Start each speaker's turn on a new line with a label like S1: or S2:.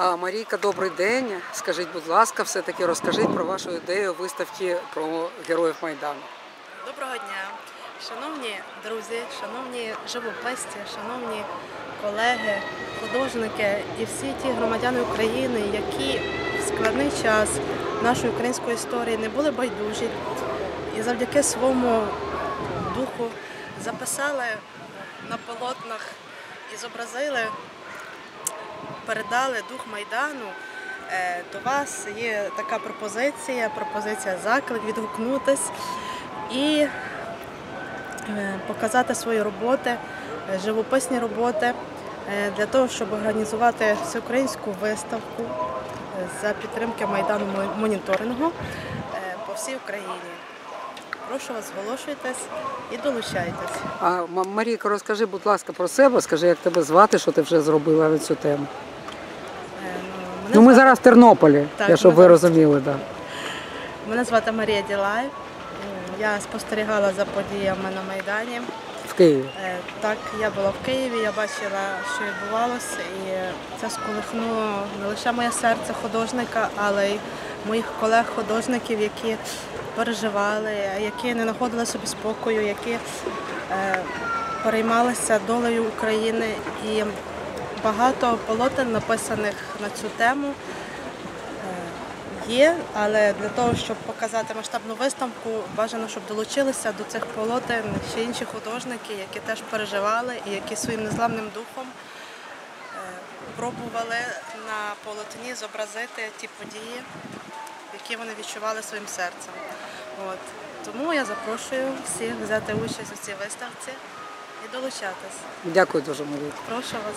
S1: А, Марійка, добрий день. Скажіть, будь ласка, все-таки розкажіть про вашу ідею виставки про героїв Майдану.
S2: Доброго дня, шановні друзі, шановні живописці, шановні колеги, художники і всі ті громадяни України, які в складний час нашої української історії не були байдужі і завдяки своєму духу записали на полотнах і зобразили, передали дух Майдану. Е, До вас є така пропозиція, пропозиція заклик відгукнутись і е, показати свої роботи, е, живописні роботи для того, щоб організувати всеукраїнську виставку за підтримки Майдану моніторингу по всій Україні. Прошу вас, зголошуйтесь і долучайтесь.
S1: А Марійка, розкажи, будь ласка, про себе, скажи, як тебе звати, що ти вже зробила на цю тему.
S2: Ну,
S1: ми зараз в Тернополі,
S2: Так,
S1: я, щоб ви розуміли. Да.
S2: Мене звати Марія Ділай. Я спостерігала за подіями на Майдані.
S1: В Києві.
S2: Е, Так, я була в Києві, я бачила, що відбувалося, і це сколихнуло не лише моє серце художника, але й моїх колег-художників, які переживали, які не знаходили собі спокою, які е, переймалися долею України. І багато полотен написаних на цю тему є, але для того, щоб показати масштабну виставку, бажано, щоб долучилися до цих полотен ще інші художники, які теж переживали і які своїм незламним духом е, пробували на полотні зобразити ті події, які вони відчували своїм серцем. От. Тому я запрошую всіх взяти участь у цій виставці і долучатись.
S1: Дякую дуже, Марійка.
S2: Прошу вас.